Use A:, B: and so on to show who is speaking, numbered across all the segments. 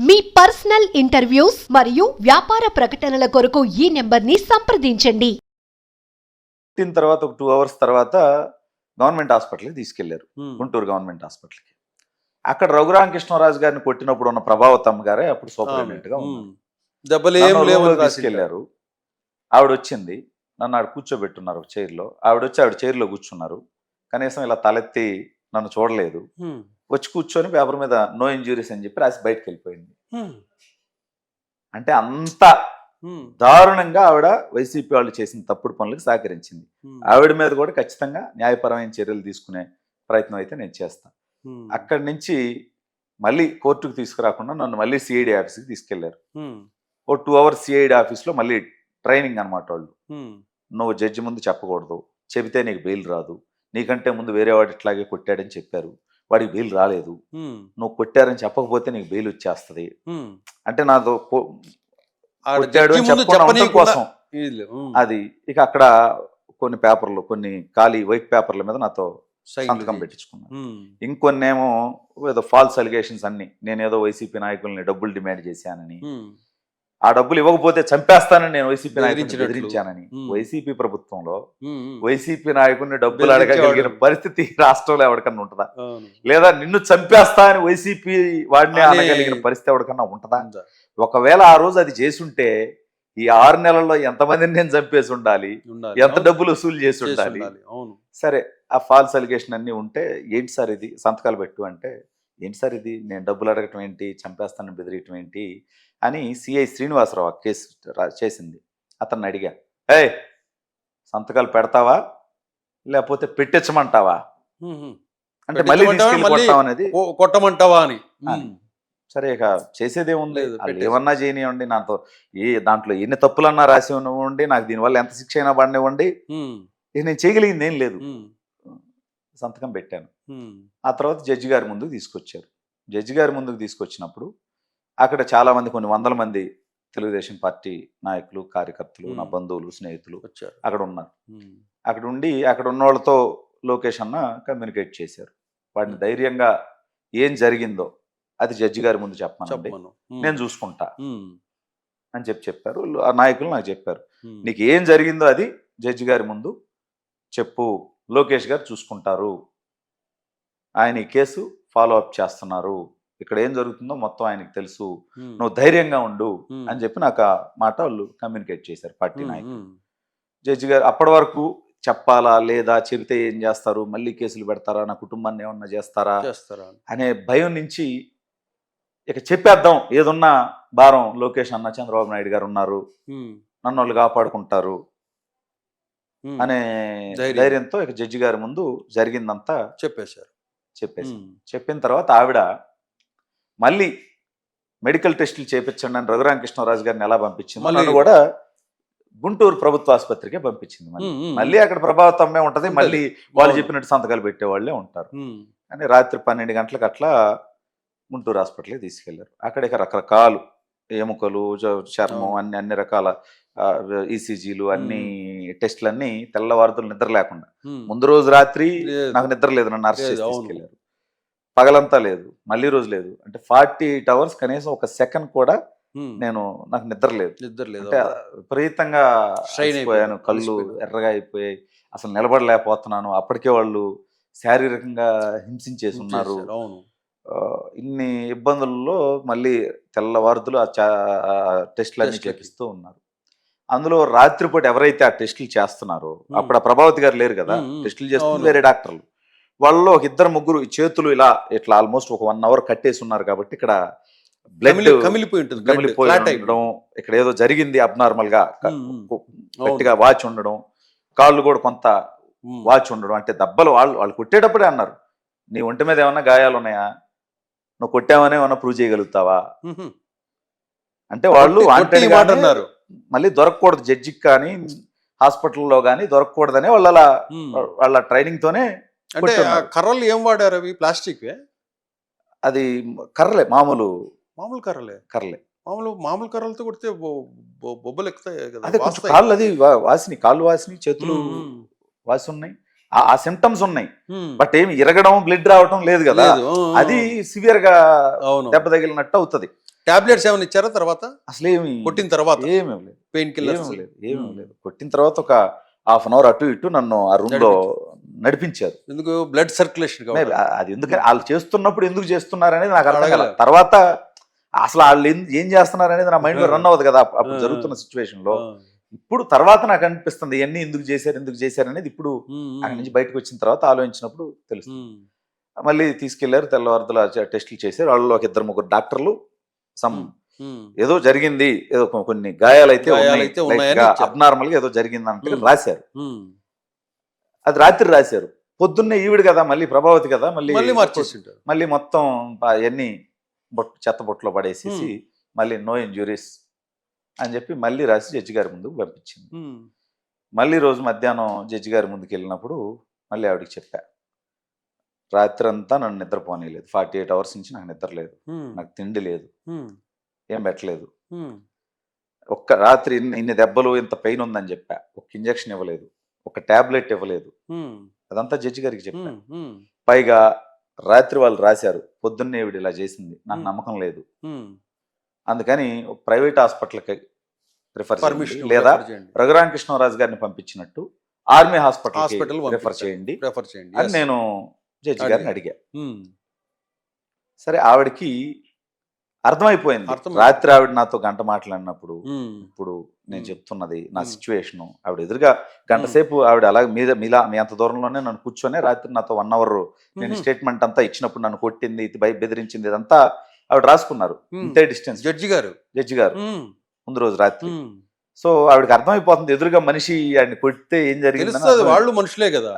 A: మీ personal interviews మరియు వ్యాపార ప్రకటనల కొరకు ఈ నెంబర్ని సంప్రదించండి.
B: పుట్టిన తర్వాత ఒక టూ అవర్స్ తర్వాత గవర్నమెంట్ హాస్పిటల్కి
C: తీసుకెళ్ళారు.
B: గుంటూరు గవర్నమెంట్ హాస్పిటల్కి. అక్కడ రఘురామకృష్ణరాజు గారిని కొట్టినప్పుడు ఉన్న ప్రభావతమ్మ గారే అప్పుడు సూపరింటెండెంట్గా
C: ఉమ్.
B: ఉన్నారు
C: దెబ్బలు ఏం
B: నన్ను
C: లేవు
B: రూమ్లోకి తీసుకెళ్ళారు. ఆవిడ వచ్చింది నన్ను ఆవిడ కూర్చోబెట్టున్నారు ఒక చైర్లో. ఆవిడ వచ్చి ఆవిడ చైర్లో కూర్చున్నారు. కనీసం ఇలా తలెత్తి నన్ను చూడలేదు. వచ్చి కూర్చొని పేపర్ మీద నో ఇంజురీస్ అని చెప్పి రాసి బయటకు వెళ్ళిపోయింది. అంటే అంత దారుణంగా ఆవిడ వైసీపీ వాళ్ళు చేసిన తప్పుడు పనులకు సహకరించింది. ఆవిడ మీద కూడా ఖచ్చితంగా న్యాయపరమైన చర్యలు తీసుకునే ప్రయత్నం అయితే నేను చేస్తాను అక్కడి నుంచి మళ్ళీ కోర్టుకు తీసుకురాకుండా నన్ను మళ్ళీ సిఐడి ఆఫీస్కి తీసుకెళ్ళారు. ఓ టూ అవర్స్ సిఐడి ఆఫీస్లో మళ్ళీ ట్రైనింగ్ అనమాట వాళ్ళు. నువ్వు జడ్జి ముందు చెప్పకూడదు. చెబితే నీకు బెయిల్ రాదు. నీకంటే ముందు వేరే వాడు ఇట్లాగే కొట్టాడని చెప్పారు. వాడికి బెయిల్ రాలేదు. నువ్వు కొట్టారని చెప్పకపోతే నీకు బెయిల్ వచ్చేస్తుంది. అంటే నాతో కొట్టాడు అని కోసం అది ఇక అక్కడ కొన్ని పేపర్లు కొన్ని ఖాళీ వైట్ పేపర్ల మీద నాతో సంతకం పెట్టించుకున్నాను. ఇంకొన్నేమో ఏదో ఫాల్స్ అలిగేషన్స్ అన్ని నేనేదో వైసీపీ నాయకుల్ని డబ్బులు డిమాండ్ చేశానని ఆ డబ్బులు ఇవ్వకపోతే చంపేస్తానని నేను వైసీపీ
C: బెదిరించినట్లు.
B: బెదిరించానని. వైసీపీ ప్రభుత్వంలో వైసీపీ నాయకుడిని డబ్బులు అడగలిగిన
C: బెదిరించేవాడు.
B: పరిస్థితి రాష్ట్రంలో ఎవరికన్నా ఉంటుందా? లేదా నిన్ను చంపేస్తా అని వైసీపీ వాడిని
C: అని-
B: అనగలిగిన పరిస్థితి ఎవరికన్నా ఉంటుందా? ఒకవేళ ఆ రోజు అది చేసుంటే ఈ ఆరు నెలల్లో ఎంతమందిని నేను చంపేసి ఉండాలి? ఎంత డబ్బులు వసూలు చేసి ఉండాలి? సరే ఆ ఫాల్స్ అలిగేషన్ అన్ని ఉంటే ఏంటి సార్ ఇది? సంతకాలు పెట్టు అంటే ఏంటి సార్ ఇది? నేను డబ్బులు అడగటం ఏంటి? చంపేస్తానని బెదిరియటం ఏంటి? అని సిఐ శ్రీనివాసరావు కేసు చేసింది. అతన్ని అడిగా ఏ సంతకాలు పెడతావా? లేకపోతే పెట్టించమంటావా? అంటే మళ్ళీ అనేది
C: కొట్టమంటావా అని.
B: సరే ఇక చేసేదే ఉంది. ఏమన్నా చేయనివ్వండి నాతో ఏ దాంట్లో ఎన్ని తప్పులన్నా రాసి ఉన్నవ్వండి నాకు దీనివల్ల ఎంత శిక్ష అయినా పడినివ్వండి. నేను చేయగలిగింది ఏం లేదు. సంతకం పెట్టాను. ఆ తర్వాత జడ్జి గారి ముందుకు తీసుకొచ్చారు. జడ్జి గారి ముందుకు తీసుకొచ్చినప్పుడు అక్కడ చాలా మంది కొన్ని వందల మంది తెలుగుదేశం పార్టీ నాయకులు కార్యకర్తలు నా. బంధువులు స్నేహితులు
C: వచ్చారు.
B: అక్కడ ఉన్నారు. అక్కడ ఉండి అక్కడ ఉన్న వాళ్ళతో లోకేష్ అన్న కమ్యూనికేట్ చేశారు. వాడిని. ధైర్యంగా ఏం జరిగిందో అది జడ్జి గారి ముందు
C: చెప్పమను.
B: నేను చూసుకుంటా అని చెప్పి చెప్పారు. ఆ నాయకులు నాకు చెప్పారు. నీకు ఏం జరిగిందో అది జడ్జి గారి ముందు చెప్పు. లోకేష్ గారు చూసుకుంటారు. ఆయన ఈ కేసు ఫాలో అప్ చేస్తున్నారు. ఇక్కడ ఏం జరుగుతుందో మొత్తం ఆయనకి తెలుసు. నువ్వు ధైర్యంగా ఉండు అని చెప్పి నాకు ఆ మాట వాళ్ళు కమ్యూనికేట్ చేశారు పార్టీ నాయకులు. జడ్జి గారు అప్పటి వరకు చెప్పాలా లేదా చెబితే ఏం చేస్తారు? మళ్ళీ కేసులు పెడతారా? నా కుటుంబాన్ని ఏమన్నా చేస్తారా?
C: చేస్తారా?
B: అనే భయం నుంచి ఇక చెప్పేద్దాం. ఏదున్నా భారం లోకేష్ అన్న చంద్రబాబు నాయుడు గారు ఉన్నారు. నన్ను వాళ్ళు కాపాడుకుంటారు. అనే
C: ధైర్యం.
B: ధైర్యంతో ఇక జడ్జి గారి ముందు జరిగిందంతా
C: చెప్పేశారు.
B: చెప్పేసి. చెప్పిన తర్వాత ఆవిడ మళ్ళీ మెడికల్ టెస్టులు చేపించండి అని రఘురామకృష్ణరాజు గారిని ఎలా పంపించింది
C: మళ్ళీ-
B: కూడా గుంటూరు ప్రభుత్వ ఆసుపత్రికే పంపించింది మళ్ళీ. అక్కడ ప్రభావితమే ఉంటది. మళ్ళీ వాళ్ళు. చెప్పినట్టు సంతకాలు పెట్టేవాళ్ళే ఉంటారు. కానీ రాత్రి పన్నెండు గంటలకు అట్లా గుంటూరు హాస్పిటల్కి తీసుకెళ్ళారు. అక్కడ ఇక రకరకాలు ఎముకలు చర్మం. అన్ని అన్ని రకాల ఈసీజీలు అన్ని టెస్టులు అన్ని తెల్లవారుతులు నిద్ర లేకుండా. ముందు రోజు రాత్రి. నాకు నిద్ర లేదు నన్ను
C: అవును.
B: తీసుకెళ్ళారు పగలంతా లేదు మళ్ళీ రోజు లేదు. అంటే ఫార్టీ ఎయిట్ అవర్స్ కనీసం ఒక సెకండ్ కూడా నేను నాకు నిద్ర లేదు.
C: నిద్ర లేదు
B: అంటే విపరీతంగా
C: అయిపోయాను,
B: కళ్ళు. ఎర్రగా అయిపోయాయి. అసలు నిలబడలేకపోతున్నాను. అప్పటికే వాళ్ళు శారీరకంగా హింసించేసి ఉన్నారు. ఇన్ని ఇబ్బందుల్లో మళ్ళీ తెల్లవారుదులు ఆ టెస్టులన్నీ. చేపిస్తూ ఉన్నారు. అందులో రాత్రిపూట ఎవరైతే ఆ టెస్టులు చేస్తున్నారో. అప్పుడు ఆ ప్రభావతి గారు లేరు కదా. టెస్టులు
C: అవును.
B: వేరే డాక్టర్లు వాళ్ళలో ఒక ఇద్దరు ముగ్గురు చేతులు ఇలా ఇట్లా ఆల్మోస్ట్ ఒక వన్ అవర్ కట్టేసి ఉన్నారు కాబట్టి ఇక్కడ బ్లడ్
C: కమిలిపోయి ఉంటుంది
B: కమిలిపోయి ఉండడం. ఇక్కడ ఏదో జరిగింది
C: అబ్నార్మల్గా.
B: గట్టిగా వాచ్ ఉండడం కాళ్ళు కూడా కొంత వాచ్ ఉండడం అంటే దెబ్బలు వాళ్ళు వాళ్ళు కొట్టేటప్పుడే అన్నారు నీ ఒంటి మీద ఏమన్నా గాయాలు ఉన్నాయా నువ్వు కొట్టావనే ఏమన్నా ప్రూవ్ చేయగలుగుతావా. అంటే వాళ్ళు
C: అన్నారు
B: మళ్ళీ దొరకకూడదు జడ్జికి కానీ హాస్పిటల్లో కానీ దొరకకూడదని వాళ్ళ. వాళ్ళ ట్రైనింగ్ తోనే
C: అంటే. కర్రలు ఏం వాడారు అవి? ప్లాస్టిక్
B: అది కర్రలే మామూలు
C: మామూలు కర్రలే?
B: కర్రలే.
C: మామూలు మామూలు కర్రలతో కొడితే బొబ్బలు ఎక్కుతాయి కదా
B: అదే. కాళ్ళు అది వాసిని కాళ్ళు వాసిని చేతులు వాసి ఉన్నాయి ఆ- సిమ్టమ్స్ ఉన్నాయి. బట్ ఏమి ఇరగడం బ్లడ్ రావడం లేదు కదా. అది
C: సివియర్గా
B: దెబ్బ తగిలినట్టు అవుతుంది.
C: టాబ్లెట్స్ ఏమైనా ఇచ్చారా తర్వాత?
B: అసలు ఏమి
C: కొట్టిన తర్వాత?
B: ఏమీ లేదు
C: పెయిన్
B: ఏమీ
C: కిల్లర్స్
B: లేదు ఏమీ. లేదు కొట్టిన తర్వాత ఒక హాఫ్ అన్ అవర్ అటు ఇటు నన్ను ఆ రూమ్లో నడిపించారు.
C: ఎందుకు? బ్లడ్ సర్క్యులేషన్
B: అది ఎందుకని? వాళ్ళు చేస్తున్నప్పుడు ఎందుకు చేస్తున్నారు అనేది నాకు అర్థం కాలేదు. తర్వాత అసలు వాళ్ళు ఏం- చేస్తున్నారు అనేది నా
C: మైండ్లో.
B: రన్ అవ్వదు కదా అప్- అప్పుడు. జరుగుతున్న సిచ్యువేషన్లో ఇప్పుడు తర్వాత నాకు అనిపిస్తుంది ఇవన్నీ ఎందుకు చేశారు ఎందుకు చేశారు అనేది ఇప్పుడు అక్కడి నుంచి బయటకు వచ్చిన తర్వాత ఆలోచించినప్పుడు తెలుస్తుంది. మళ్ళీ తీసుకెళ్ళారు తెల్లవారుదల టెస్టులు చేశారు. వాళ్ళు ఒక ఇద్దరు ముగ్గురు డాక్టర్లు సమ్. ఏదో జరిగింది. ఏదో కొన్ని గాయాలైతే. అబ్నార్మల్గా ఏదో జరిగింది అంటే. రాశారు. అది రాత్రి రాశారు. పొద్దున్నే ఈవిడ కదా మళ్ళీ ప్రభావతి కదా మళ్ళీ
C: మళ్ళీ
B: మొత్తం అవన్నీ బొట్ చెత్త బొట్టులో పడేసేసి. మళ్ళీ నో ఇంజురీస్ అని చెప్పి మళ్ళీ రాసి జడ్జి గారి ముందుకు పంపించింది. మళ్ళీ రోజు మధ్యాహ్నం జడ్జి గారి ముందుకు వెళ్ళినప్పుడు మళ్ళీ ఆవిడకి చెప్పా. రాత్రి అంతా నన్ను నిద్రపోనీయలేదు ఫార్టీ ఎయిట్ అవర్స్ నుంచి నాకు నిద్ర లేదు. నాకు తిండి లేదు. ఏం పెట్టలేదు. ఒక్క రాత్రి ఇన్ని దెబ్బలు ఇంత పెయిన్ ఉందని చెప్పా. ఒక ఇంజెక్షన్ ఇవ్వలేదు. ఒక టాబ్లెట్ ఇవ్వలేదు. అదంతా జడ్జి గారికి చెప్పా. పైగా రాత్రి వాళ్ళు రాశారు. పొద్దున్నే ఈవిడ ఇలా చేసింది. నాకు
C: మ్మ్.
B: నమ్మకం లేదు. అందుకని ప్రైవేట్ హాస్పిటల్కి
C: పర్మిషన్
B: లేదా రఘురామకృష్ణరాజు గారిని పంపించినట్టు ఆర్మీ హాస్పిటల్ రిఫర్ చేయండి.
C: ప్రిఫర్ చేయండి.
B: అని. నేను జడ్జి గారిని
C: అడిగా.
B: సరే ఆవిడకి అర్థమైపోయింది. రాత్రి ఆవిడ నాతో గంట మాట్లాడినప్పుడు ఇప్పుడు నేను. చెప్తున్నది నా. సిచ్యువేషన్ ఆవిడ ఎదురుగా గంట. సేపు ఆవిడ అలా మీద మీలా మీ అంత దూరంలోనే నన్ను కూర్చొని రాత్రి నాతో వన్ అవర్ నేను స్టేట్మెంట్ అంతా ఇచ్చినప్పుడు నన్ను కొట్టింది బెదిరించింది ఇదంతా ఆవిడ రాసుకున్నారు. ఇంతే డిస్టెన్స్
C: జడ్జి గారు
B: జడ్జి గారు ముందు రోజు రాత్రి. సో ఆవిడకి అర్థమైపోతుంది ఎదురుగా మనిషి ఆడిని కొడితే ఏం జరిగింది
C: వాళ్ళు మనుషులే కదా.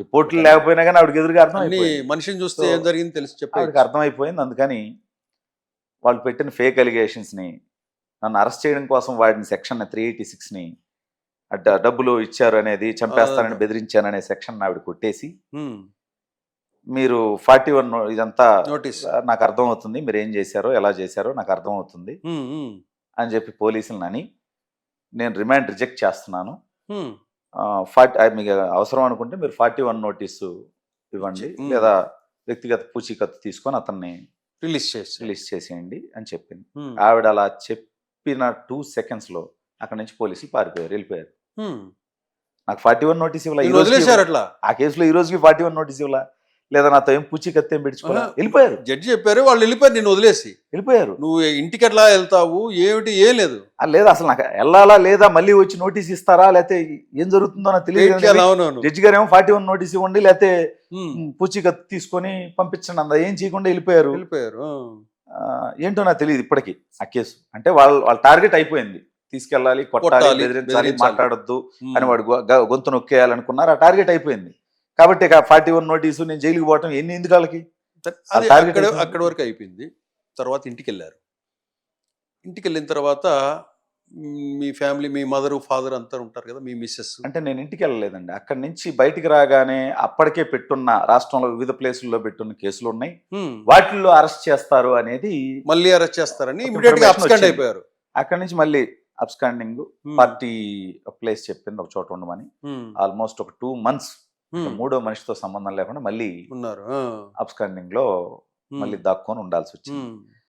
B: రిపోర్ట్లు లేకపోయినా కానీ ఆవిడకి ఎదురుగా అర్థమైపోయింది.
C: మనిషిని చూస్తే ఏం జరిగింది తెలిసి చెప్పే
B: అర్థమైపోయింది అందుకని వాళ్ళు పెట్టిన ఫేక్ అలిగేషన్స్ని నన్ను అరెస్ట్ చేయడం కోసం వాడిన సెక్షన్ త్రీ ఎయిటీ సిక్స్ని డబ్బులు ఇచ్చారు అనేది చంపేస్తానని. బెదిరించాననే సెక్షన్ ఆవిడ కొట్టేసి మీరు ఫార్టీ వన్ ఇదంతా
C: నోటీస్.
B: నాకు అర్థమవుతుంది మీరు ఏం చేశారో ఎలా చేశారో నాకు అర్థమవుతుంది అని చెప్పి పోలీసులను అని నేను రిమాండ్ రిజెక్ట్ చేస్తున్నాను. ఫార్టీ మీకు అవసరం అనుకుంటే మీరు ఫార్టీ వన్ నోటీసు ఇవ్వండి. లేదా వ్యక్తిగత పూచీకత్తు తీసుకొని అతన్ని
C: రిలీజ్ చేసి.
B: రిలీజ్ చేసేయండి అని చెప్పింది. ఆవిడ అలా చెప్పిన టూ సెకండ్స్లో అక్కడ నుంచి పోలీసులు పారిపోయారు వెళ్ళిపోయారు. నాకు ఫార్టీ వన్ నోటీస్ ఇవ్వాల ఆ కేసులో ఈ రోజుకి ఫార్టీ వన్ నోటీస్ ఇవ్వాల? లేదా నాతో ఏం పూచీకత్తు ఏం పెట్టుకోవాలా
C: ఆహా.
B: వెళ్ళిపోయారు.
C: జడ్జి చెప్పారు వాళ్ళు వెళ్ళిపోయారు నిన్ను వదిలేసి.
B: వెళ్ళిపోయారు.
C: నువ్వు ఇంటికి ఎట్లా వెళ్తావు? ఏమిటి? ఏం లేదు.
B: లేదా అసలు నాకు వెళ్ళాలా లేదా? మళ్ళీ వచ్చి నోటీస్ ఇస్తారా? లేకపోతే ఏం జరుగుతుందో నాకు తెలియదు జడ్జి గారు ఏమో ఫార్టీ వన్ నోటీస్ ఇవ్వండి లేకపోతే పూచీకత్తు తీసుకొని పంపించండి అంద? ఏం చేయకుండా వెళ్ళిపోయారు.
C: వెళ్ళిపోయారు
B: ఏంటో నాకు తెలియదు ఇప్పటికీ ఆ కేసు. అంటే వాళ్ళ వాళ్ళ టార్గెట్ అయిపోయింది. తీసుకెళ్ళాలి కొట్టాలి బెదిరించాలి. మాట్లాడొద్దు. అని వాడు గొంతు నొక్కేయాలనుకున్నారు. ఆ టార్గెట్ అయిపోయింది. కాబట్టి ఫార్టీ వన్ నోటీసు నేను జైలుకి పోవటం ఎన్ని ఎందుకు వాళ్ళకి
C: అక్కడ వరకు అయిపోయింది. తర్వాత ఇంటికి వెళ్ళారు ఇంటికి వెళ్ళిన తర్వాత మ్, ఫ్యామిలీ మీ మదర్ ఫాదర్ అంతా ఉంటారు కదా మీ మిస్సెస్.
B: అంటే నేను ఇంటికి వెళ్ళలేదండి అక్కడి నుంచి బయటికి రాగానే అప్పటికే పెట్టున్న రాష్ట్రంలో వివిధ ప్లేసుల్లో పెట్టున్న కేసులు ఉన్నాయి. వాటిల్లో అరెస్ట్ చేస్తారు అనేది
C: మళ్ళీ అరెస్ట్ చేస్తారని. అయిపోయారు.
B: అక్కడి నుంచి మళ్ళీ అబ్స్కాండింగ్ పార్టీ ప్లేస్ చెప్పింది ఒక చోట ఉండమని. ఆల్మోస్ట్ ఒక టూ మంత్స్ మూడో మనిషితో సంబంధం లేకుండా మళ్ళీ
C: ఉన్నారు. అబ్స్కాండింగ్లో
B: మళ్ళీ దాక్కొని ఉండాల్సి వచ్చింది